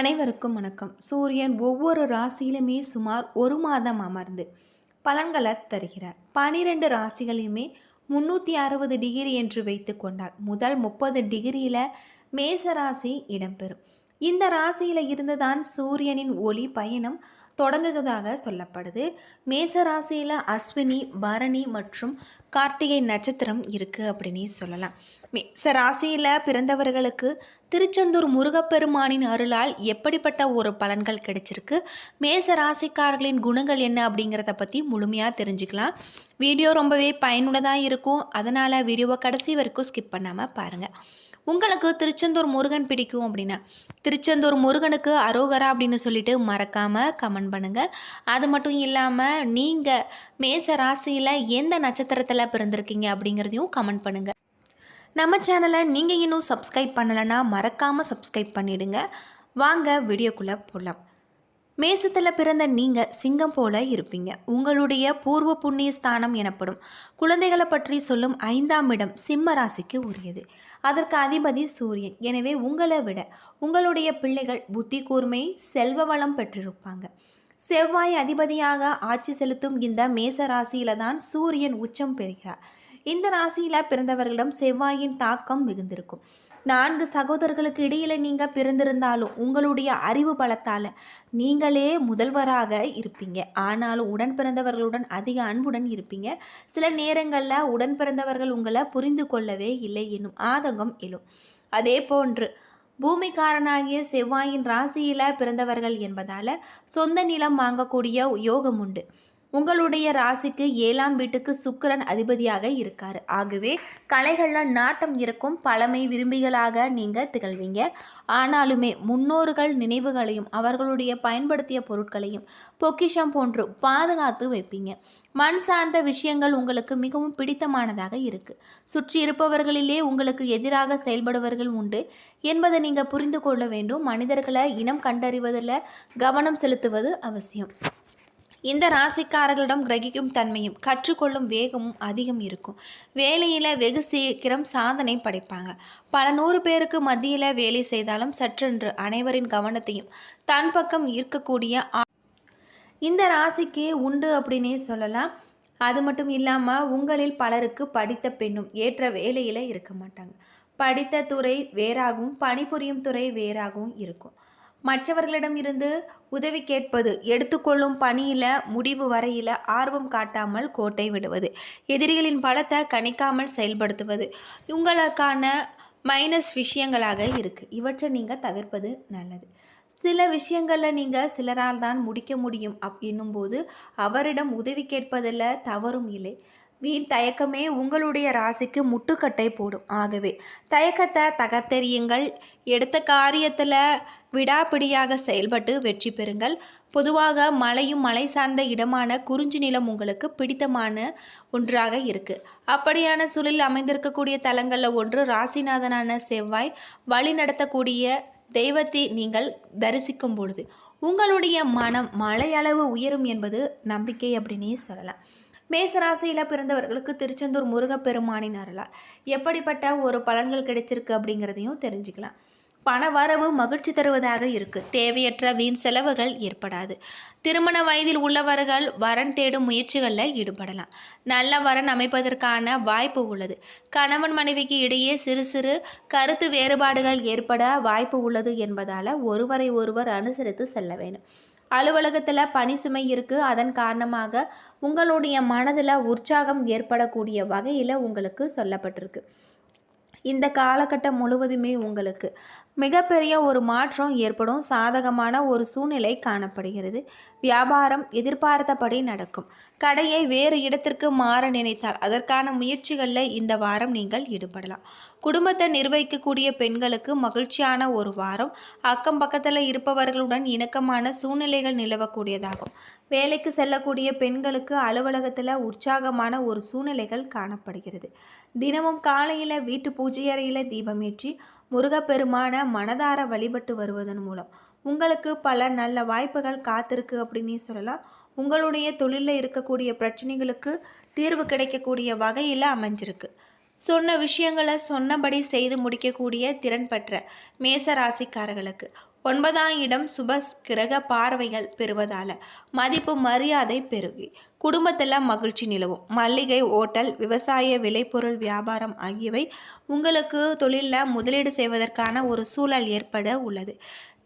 அனைவருக்கும் வணக்கம். சூரியன் ஒவ்வொரு ராசியிலுமே சுமார் ஒரு மாதம் அமர்ந்து பலன்களை தருகிறார். பனிரெண்டு ராசிகளையுமே முந்நூற்றி அறுபது டிகிரி என்று வைத்து கொண்டால் முதல் முப்பது டிகிரியில் மேச ராசி இடம்பெறும். இந்த ராசியில் இருந்துதான் சூரியனின் ஒளி பயணம் தொடங்குவதாக சொல்லப்படுது. மேச ராசியில் அஸ்வினி பரணி மற்றும் கார்த்திகை நட்சத்திரம் இருக்குது அப்படின்னு சொல்லலாம். மேச ராசியில் பிறந்தவர்களுக்கு திருச்செந்தூர் முருகப்பெருமானின் அருளால் எப்படிப்பட்ட ஒரு பலன்கள் கிடைச்சிருக்கு? மேச ராசிக்காரர்களின் குணங்கள் என்ன அப்படிங்கிறத பற்றி முழுமையாக தெரிஞ்சுக்கலாம். வீடியோ ரொம்பவே பயனுள்ளதாக இருக்கும். அதனால் வீடியோவை கடைசி வரைக்கும் ஸ்கிப் பண்ணாமல் பாருங்கள் உங்களுக்கு திருச்செந்தூர் முருகன் பிடிக்கும் அப்படின்னா திருச்செந்தூர் முருகனுக்கு அரோகரா அப்படின்னு சொல்லிட்டு மறக்காமல் கமெண்ட் பண்ணுங்கள் அது மட்டும் இல்லாமல் நீங்கள் மேச ராசியில் எந்த நட்சத்திரத்தில் பிறந்திருக்கீங்க அப்படிங்கிறதையும் கமெண்ட் பண்ணுங்கள் நம்ம சேனலை நீங்கள் இன்னும் சப்ஸ்கிரைப் பண்ணலைன்னா மறக்காமல் சப்ஸ்கிரைப் பண்ணிவிடுங்க வாங்க வீடியோக்குள்ளே போகலாம் மேசத்தில் பிறந்த நீங்கள் சிங்கம் போல இருப்பீங்க. உங்களுடைய பூர்வ புண்ணிய ஸ்தானம் எனப்படும் குழந்தைகளை பற்றி சொல்லும் ஐந்தாம் இடம் சிம்ம ராசிக்கு உரியது. அதற்கு அதிபதி சூரியன். எனவே உங்களை விட உங்களுடைய பிள்ளைகள் புத்தி கூர்மை செல்வ வளம் பெற்றிருப்பாங்க. செவ்வாய் அதிபதியாக ஆட்சி செலுத்தும் இந்த மேச ராசியில தான் சூரியன் உச்சம் பெறுகிறார். இந்த ராசியில் பிறந்தவர்களிடம் செவ்வாயின் தாக்கம் மிகுந்திருக்கும். நான்கு சகோதரர்களுக்கு இடையில நீங்க பிறந்திருந்தாலும் உங்களுடைய அறிவு பலத்தால நீங்களே முதல்வராக இருப்பீங்க. ஆனாலும் உடன் பிறந்தவர்களுடன் அதிக அன்புடன் இருப்பீங்க. சில நேரங்களில் உடன் பிறந்தவர்கள் உங்களை புரிந்து கொள்ளவே இல்லை என்னும் ஆதங்கம் எழும். அதே போன்று பூமிக்காரனாகிய செவ்வாயின் ராசியில பிறந்தவர்கள் என்பதால சொந்த நிலம் வாங்கக்கூடிய யோகம் உண்டு. உங்களுடைய ராசிக்கு ஏழாம் வீட்டுக்கு சுக்கரன் அதிபதியாக இருக்கார். ஆகவே கலைகளில் நாட்டம் இருக்கும் பழமை விரும்பிகளாக நீங்கள் திகழ்வீங்க. ஆனாலுமே முன்னோர்கள் நினைவுகளையும் அவர்களுடைய பயன்படுத்திய பொருட்களையும் பொக்கிஷம் போன்று பாதுகாத்து வைப்பீங்க. மண் சார்ந்த விஷயங்கள் உங்களுக்கு மிகவும் பிடித்தமானதாக இருக்கு. சுற்றி இருப்பவர்களிலே உங்களுக்கு எதிராக செயல்படுவர்கள் உண்டு என்பதை நீங்கள் புரிந்து கொள்ள வேண்டும். மனிதர்களை இனம் கண்டறிவதில் கவனம் செலுத்துவது அவசியம். இந்த ராசிக்காரர்களிடம் கிரகிக்கும் தன்மையும் கற்றுக்கொள்ளும் வேகமும் அதிகம் இருக்கும். வேலையில் வெகு சீக்கிரம் சாதனை படைப்பாங்க. பல நூறு பேருக்கு மத்தியில் வேலை செய்தாலும் சற்றென்று அனைவரின் கவனத்தையும் தன் பக்கம் ஈர்க்கக்கூடிய ஆ- இந்த ராசிக்கு உண்டு அப்படின்னே சொல்லலாம். அது மட்டும் இல்லாமல் உங்களில் பலருக்கு படித்த பெண்ணும் ஏற்ற வேலையில் இருக்க மாட்டாங்க. படித்த துறை வேறாகவும் பணிபுரியும் துறை வேறாகவும் இருக்கும். மற்றவர்களிடம் இருந்து உதவி கேட்பது எடுத்துக்கொள்ளும் பணியில் முடிவு வரையில் ஆர்வம் காட்டாமல் கோட்டை விடுவது எதிரிகளின் பலத்தை கணிக்காமல் செயல்படுத்துவது உங்களுக்கான மைனஸ் விஷயங்களாக இருக்குது இவற்றை நீங்கள் தவிர்ப்பது நல்லது. சில விஷயங்களில் நீங்கள் சிலரால் தான் முடிக்க முடியும் அப் என்னும்போது அவரிடம் உதவி கேட்பதில் தவறும் இல்லை. வீண் தயக்கமே உங்களுடைய ராசிக்கு முட்டுக்கட்டை போடும். ஆகவே தயக்கத்தை தகர்த்தெறியுங்கள். எடுத்த காரியத்தில் விடாப்பிடியாக செயல்பட்டு வெற்றி பெறுங்கள். பொதுவாக மலையும் மலை சார்ந்த இடமான குறிஞ்சி நிலம் உங்களுக்கு பிடித்தமான ஒன்றாக இருக்குது அப்படியான சூழலில் அமைந்திருக்கக்கூடிய தலங்களில் ஒன்று ராசிநாதனான செவ்வாய். வழி நடத்தக்கூடிய தெய்வத்தை நீங்கள் தரிசிக்கும் பொழுது உங்களுடைய மனம் மலையளவு உயரும் என்பது நம்பிக்கை அப்படின்னே சொல்லலாம். மேசராசியில் பிறந்தவர்களுக்கு திருச்செந்தூர் முருகப்பெருமானின் அருளால் எப்படிப்பட்ட ஒரு பலன்கள் கிடைச்சிருக்கு அப்படிங்கிறதையும் தெரிஞ்சுக்கலாம். பண வரவு மகிழ்ச்சி தருவதாக இருக்கு. தேவையற்ற வீண் செலவுகள் ஏற்படாது. திருமண வயதில் உள்ளவர்கள் வரன் தேடும் முயற்சிகளில் ஈடுபடலாம். நல்ல வரன் அமைப்பதற்கான வாய்ப்பு உள்ளது. கணவன் மனைவிக்கு இடையே சிறு சிறு கருத்து வேறுபாடுகள் ஏற்பட வாய்ப்பு உள்ளது என்பதால் ஒருவரை ஒருவர் அனுசரித்து செல்ல வேண்டும். அலுவலகத்தில் பணி சுமை இருக்குது அதன் காரணமாக உங்களுடைய மனதில் உற்சாகம் ஏற்படக்கூடிய வகையில் உங்களுக்கு சொல்லப்பட்டிருக்கு. இந்த காலகட்டம் முழுவதுமே உங்களுக்கு மிகப்பெரிய ஒரு மாற்றம் ஏற்படும். சாதகமான ஒரு சூழ்நிலை காணப்படுகிறது. வியாபாரம் எதிர்பார்த்தபடி நடக்கும். கடையை வேறு இடத்திற்கு மாற நினைத்தால் அதற்கான முயற்சிகளில் இந்த வாரம் நீங்கள் ஈடுபடலாம். குடும்பத்தை நிர்வகிக்கக்கூடிய பெண்களுக்கு மகிழ்ச்சியான ஒரு வாரம். அக்கம் பக்கத்தில் இருப்பவர்களுடன் இணக்கமான சூழ்நிலைகள் நிலவக்கூடியதாகும். வேலைக்கு செல்லக்கூடிய பெண்களுக்கு அலுவலகத்தில் உற்சாகமான ஒரு சூழ்நிலைகள் காணப்படுகிறது. தினமும் காலையில் வீட்டு பூஜை அறையில் தீபமேற்றி முருகப்பெருமான மனதார வழிபட்டு வருவதன் மூலம். உங்களுக்கு பல நல்ல வாய்ப்புகள் காத்திருக்கு அப்படின்னே சொல்லலாம். உங்களுடைய தொழிலில் இருக்கக்கூடிய பிரச்சனைகளுக்கு தீர்வு கிடைக்கக்கூடிய வகையில் அமைஞ்சிருக்கு. சொன்ன விஷயங்களை சொன்னபடி செய்து முடிக்கக்கூடிய திறன் பெற்ற மேச ராசிக்காரர்களுக்கு ஒன்பதாம் இடம் சுப கிரக பார்வைகள் பெறுவதால் மதிப்பு மரியாதை பெருகி குடும்பத்தில் மகிழ்ச்சி நிலவும். மல்லிகை ஓட்டல் விவசாய விளைபொருள் வியாபாரம் ஆகியவை உங்களுக்கு தொழிலில் முதலீடு செய்வதற்கான ஒரு சூழல் ஏற்பட உள்ளது.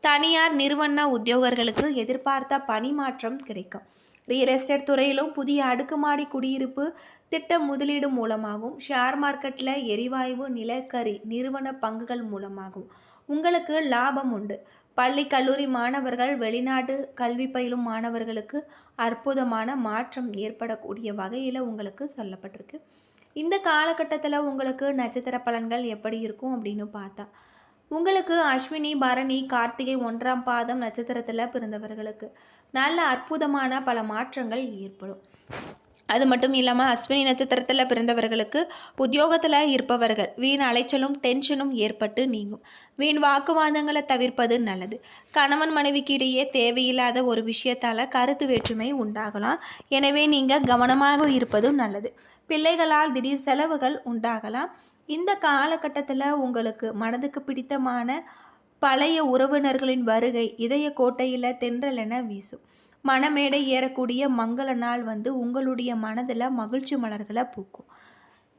தனியார் நிறுவன உத்தியோகர்களுக்கு எதிர்பார்த்த பணிமாற்றம் கிடைக்கும். ரியல் எஸ்டேட் துறையிலும் புதிய அடுக்குமாடி குடியிருப்பு திட்ட முதலீடு மூலமாகவும் ஷேர் மார்க்கெட்டில் எரிவாயு நிலக்கரி நிறுவன பங்குகள் மூலமாகவும் உங்களுக்கு லாபம் உண்டு. பள்ளி கல்லூரி மாணவர்கள் வெளிநாடு கல்வி பயிலும் மாணவர்களுக்கு அற்புதமான மாற்றம் ஏற்படக்கூடிய வகையில் உங்களுக்கு சொல்லப்பட்டிருக்கு. இந்த காலகட்டத்தில் உங்களுக்கு நட்சத்திர பலன்கள் எப்படி இருக்கும் அப்படின்னு பார்த்தா உங்களுக்கு அஸ்வினி பரணி கார்த்திகை ஒன்றாம் பாதம் நட்சத்திரத்தில் பிறந்தவர்களுக்கு நல்ல அற்புதமான பல மாற்றங்கள் ஏற்படும். அது மட்டும் இல்லாமல் அஸ்வினி நட்சத்திரத்தில் பிறந்தவர்களுக்கு உத்தியோகத்தில் இருப்பவர்கள். வீண் அலைச்சலும் டென்ஷனும் ஏற்பட்டு நீங்கும். வீண் வாக்குவாதங்களை தவிர்ப்பது நல்லது. கணவன் மனைவிக்கு இடையே தேவையில்லாத ஒரு விஷயத்தால் கருத்து வேற்றுமை உண்டாகலாம். எனவே நீங்கள் கவனமாக இருப்பது நல்லது. பிள்ளைகளால் திடீர் செலவுகள் உண்டாகலாம். இந்த காலகட்டத்தில் உங்களுக்கு மனதுக்கு பிடித்தமான பழைய உறவினர்களின் வருகை இதய கோட்டையில் தென்றலென வீசும். மனமேடை ஏறக்கூடிய மங்கள நாள் வந்து உங்களுடைய மனதில் மகிழ்ச்சி மலர்களை பூக்கும்.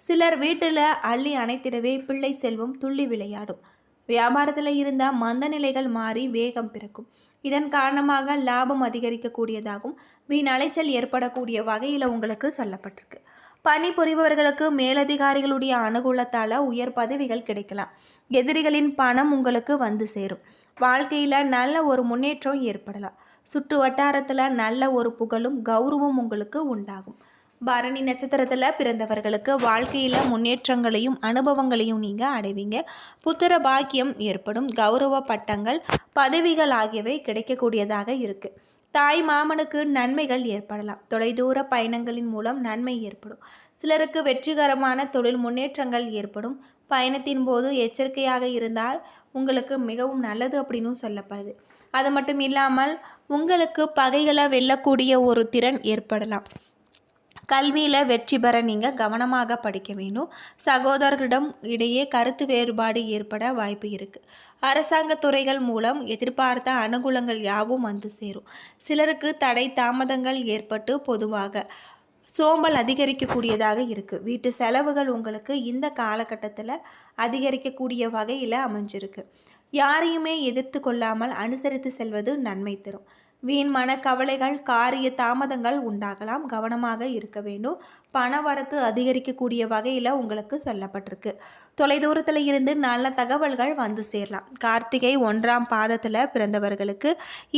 சிலர் வீட்டில் அள்ளி அணைத்திடவே பிள்ளை செல்வம் துள்ளி விளையாடும். வியாபாரத்தில் இருந்த மந்த நிலைகள் மாறி வேகம் பிறக்கும். இதன் காரணமாக லாபம் அதிகரிக்கக்கூடியதாகும். வீண் அலைச்சல் ஏற்படக்கூடிய வகையில் உங்களுக்கு சொல்லப்பட்டிருக்கு. பணி புரிபவர்களுக்கு மேலதிகாரிகளுடைய அனுகூலத்தால் உயர் பதவிகள் கிடைக்கலாம். எதிரிகளின் பணம் உங்களுக்கு வந்து சேரும். வாழ்க்கையில் நல்ல ஒரு முன்னேற்றம் ஏற்படலாம். சுற்று வட்டாரத்தில் நல்ல ஒரு புகழும் கௌரவம் உங்களுக்கு உண்டாகும். பரணி நட்சத்திரத்தில் பிறந்தவர்களுக்கு வாழ்க்கையில் முன்னேற்றங்களையும் அனுபவங்களையும் நீங்கள் அடைவீங்க. புத்திர பாக்கியம் ஏற்படும் கௌரவ பட்டங்கள் பதவிகள் ஆகியவை கிடைக்கக்கூடியதாக இருக்குது தாய் மாமனுக்கு நன்மைகள் ஏற்படலாம். தொலைதூர பயணங்களின் மூலம் நன்மை ஏற்படும். சிலருக்கு வெற்றிகரமான தொழில் முன்னேற்றங்கள் ஏற்படும். பயணத்தின் போது எச்சரிக்கையாக இருந்தால் உங்களுக்கு மிகவும் நல்லது அப்படின்னு சொல்லப்படுது. அது மட்டும் இல்லாமல் உங்களுக்கு பகைகளை வெல்லக்கூடிய ஒரு திறன் ஏற்படலாம். கல்வியில் வெற்றி பெற நீங்கள் கவனமாக படிக்க வேண்டும். சகோதரர்களிடம் இடையே கருத்து வேறுபாடு ஏற்பட வாய்ப்பு இருக்குது அரசாங்க துறைகள் மூலம் எதிர்பார்த்த அனுகூலங்கள் யாவும் வந்து சேரும். சிலருக்கு தடை தாமதங்கள் ஏற்பட்டு பொதுவாக சோம்பல் அதிகரிக்கக்கூடியதாக இருக்குது வீட்டு செலவுகள் உங்களுக்கு இந்த காலகட்டத்தில் அதிகரிக்கக்கூடிய வகையில் அமைஞ்சிருக்கு. யாரையுமே எதிர்த்து கொள்ளாமல் அனுசரித்து செல்வது நன்மை தரும். வீண் மன கவலைகள் காரிய தாமதங்கள் உண்டாகலாம். கவனமாக இருக்க வேண்டும். பண வரத்து அதிகரிக்கக்கூடிய வகையில் உங்களுக்கு சொல்லப்பட்டிருக்கு. தொலைதூரத்தில் இருந்து நல்ல தகவல்கள் வந்து சேரலாம். கார்த்திகை ஒன்றாம் பாதத்தில் பிறந்தவர்களுக்கு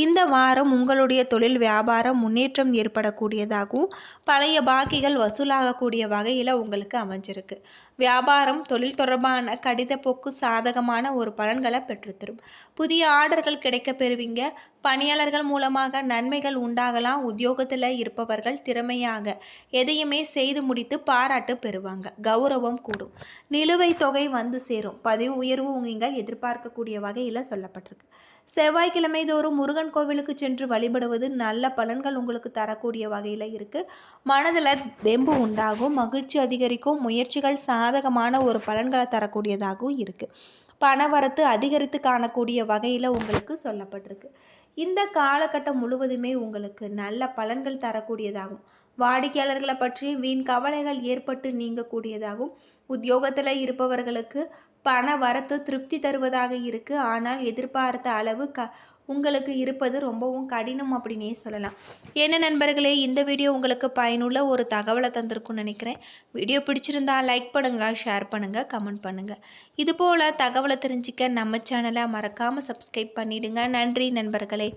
இந்த வாரம் உங்களுடைய தொழில் வியாபாரம் முன்னேற்றம் ஏற்படக்கூடியதாகவும் பழைய பாக்கிகள் வசூலாகக்கூடிய வகையில் உங்களுக்கு அமைஞ்சிருக்கு. வியாபாரம் தொழில் தொடர்பான கடித போக்கு சாதகமான ஒரு பலன்களை பெற்றுத்தரும். புதிய ஆர்டர்கள் கிடைக்க பெறுவீங்க. பணியாளர்கள் மூலமாக நன்மைகள் உண்டாகலாம். உத்தியோகத்தில் இருப்பவர்கள் திறமையாக எதையுமே செய்து முடித்து பாராட்டு பெறுவாங்க. கௌரவம் கூடும். நிலுவை தொகை வந்து சேரும். பதிவு உயர்வு நீங்கள் எதிர்பார்க்கக்கூடிய வகையில் சொல்லப்பட்டிருக்கு. செவ்வாய்க்கிழமை தோறும் முருகன் கோவிலுக்கு சென்று வழிபடுவது நல்ல பலன்கள் உங்களுக்கு தரக்கூடிய வகையில் இருக்குது மனதில் தெம்பு உண்டாகும். மகிழ்ச்சி அதிகரிக்கும். முயற்சிகள் சாதகமான ஒரு பலன்களை தரக்கூடியதாகவும் இருக்குது பணவரத்து அதிகரித்து காணக்கூடிய வகையில் உங்களுக்கு சொல்லப்பட்டிருக்கு. இந்த காலகட்டம் முழுவதுமே உங்களுக்கு நல்ல பலன்கள் தரக்கூடியதாகும். வாடிக்கையாளர்களை பற்றி வீண் கவலைகள் ஏற்பட்டு நீங்கக்கூடியதாகும். உத்தியோகத்தில் இருப்பவர்களுக்கு பண வரத்து திருப்தி தருவதாக இருக்குது ஆனால் எதிர்பார்த்த அளவு க உங்களுக்கு இருப்பது ரொம்பவும் கடினம் அப்படின்னே சொல்லலாம். என்ன நண்பர்களே இந்த வீடியோ உங்களுக்கு பயனுள்ள ஒரு தகவலை தந்திருக்கும்னு நினைக்கிறேன். வீடியோ பிடிச்சிருந்தா லைக் பண்ணுங்கள் ஷேர் பண்ணுங்கள் கமெண்ட் பண்ணுங்கள் இதுபோல் தகவலை தெரிஞ்சிக்க நம்ம சேனலை மறக்காமல் சப்ஸ்கிரைப் பண்ணிவிடுங்க நன்றி நண்பர்களே.